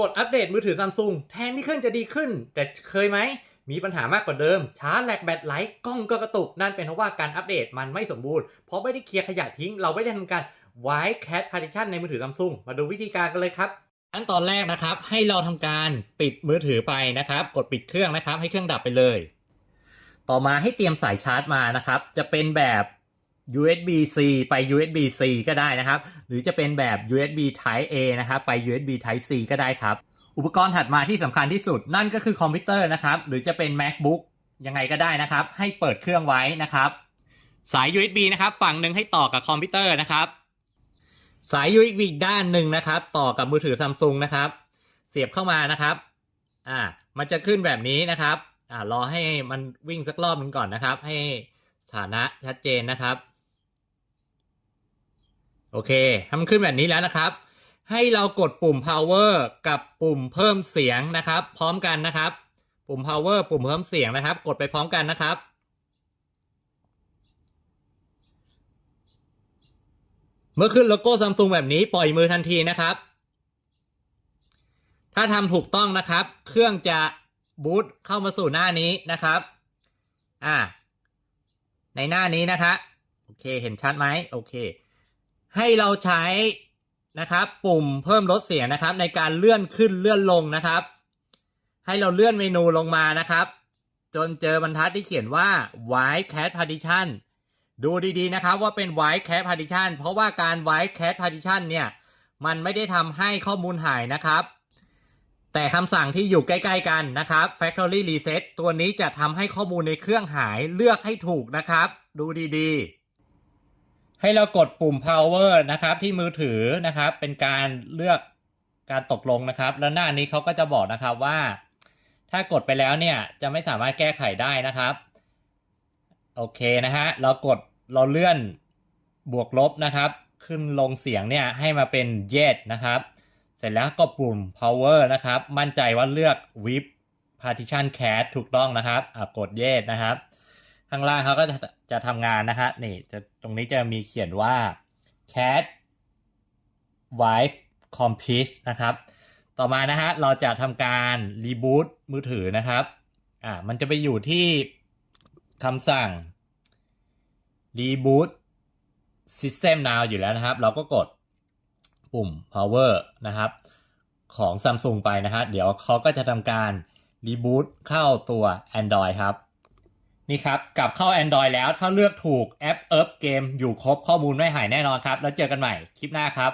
กดอัปเดตมือถือซัมซุงแทนที่เครื่องจะดีขึ้น แต่เคยไหม มีปัญหามากกว่าเดิม ช้าแหลกแบตไหลกล้องก็กระตุก นั่นเป็นเพราะว่าการอัปเดตมันไม่สมบูรณ์ เพราะไม่ได้เคลียร์ขยะทิ้ง เราไม่ได้ทำการ White Cat Partition ในมือถือซัมซุงมาดูวิธีการกันเลยครับขั้นตอนแรกนะครับให้เราทำการปิดมือถือไปนะครับ กดปิดเครื่องนะครับ ให้เครื่องดับไปเลย ต่อมาให้เตรียมสายชาร์จมานะครับ จะเป็นแบบ USB C ไป USB C ก็ได้นะครับ หรือจะเป็นแบบ USB Type A นะครับ ไป USB Type C ก็ได้ครับ อุปกรณ์ถัดมาที่สำคัญที่สุดนั่นก็คือคอมพิวเตอร์นะครับ หรือจะเป็น MacBook ยังไงก็ได้นะครับ ให้เปิดเครื่องไว้นะครับ สาย USB นะครับ ฝั่งหนึ่งให้ต่อกับคอมพิวเตอร์นะครับ สาย USB อีกด้านหนึ่งนะครับ ต่อกับมือถือซัมซุงนะครับ เสียบเข้ามานะครับอ่ามันจะขึ้นแบบนี้นะครับอ่ารอให้มันวิ่งสักรอบหนึงก่อนนะครับ ให้สถานะชัดเจนนะครับ โอเคทำขึ้นแบบนี้แล้วนะครับ ให้เรากดปุ่ม power กับปุ่มเพิ่มเสียงนะครับ พร้อมกันนะครับ ปุ่ม power ปุ่มเพิ่มเสียงนะครับ กดไปพร้อมกันนะครับ เมื่อขึ้นโลโก้ซัมซุงแบบนี้ปล่อยมือทันทีนะครับ ถ้าทำถูกต้องนะครับ เครื่องจะบูตเข้ามาสู่หน้านี้นะครับ อ่า ในหน้านี้นะคะ โอเค เห็นชัดไหม โอเค ให้เราใช้นะครับปุ่มเพิ่มลดเสียงนะครับ ในการเลื่อนขึ้นเลื่อนลงนะครับ ให้เราเลื่อนเมนูลงมานะครับ จนเจอบรรทัดที่เขียนว่า White Cat Partition ดูดีๆนะครับว่าเป็น White Cat Partition เพราะว่าการ White Cat Partition เนี่ยมันไม่ได้ทำให้ข้อมูลหายนะครับ แต่คำสั่งที่อยู่ใกล้ๆกันนะครับ Factory Reset ตัวนี้จะทำให้ข้อมูลในเครื่องหายเลือกให้ถูกนะครับ ดูดีๆ ให้เรากดปุ่ม power นะครับที่มือถือนะครับ เป็นการเลือกการตกลงนะครับ แล้วหน้านี้เขาก็จะบอกนะครับว่า ถ้ากดไปแล้วเนี่ยจะไม่สามารถแก้ไขได้นะครับ โอเคนะฮะเรากดเราเลื่อนบวกลบนะครับ ขึ้นลงเสียงเนี่ยให้มาเป็น yes นะครับ เสร็จแล้วก็ปุ่ม power นะครับ มั่นใจว่าเลือก w i p partition cat ถูกต้องนะครับอะกด yes นะครับ ข้างล่างเขาก็จะจะทำงานนะฮะนี่จะตรงนี้จะมีเขียนว่า cat wife complete นะครับ ต่อมานะฮะเราจะทำการ reboot มือถือนะครับอ่ามันจะไปอยู่ที่คำสั่ง reboot system now อยู่แล้วนะครับ เราก็กดปุ่ม power นะครับ ของ Samsung ไปนะฮะเดี๋ยวเขาก็จะทำการ reboot เข้าตัว Android ครับ นี่ครับกลับเข้า Android แล้วถ้าเลือกถูกแอปเอิร์ฟเกมอยู่ครบข้อมูลไม่หายแน่นอนครับ แล้วเจอกันใหม่คลิปหน้าครับ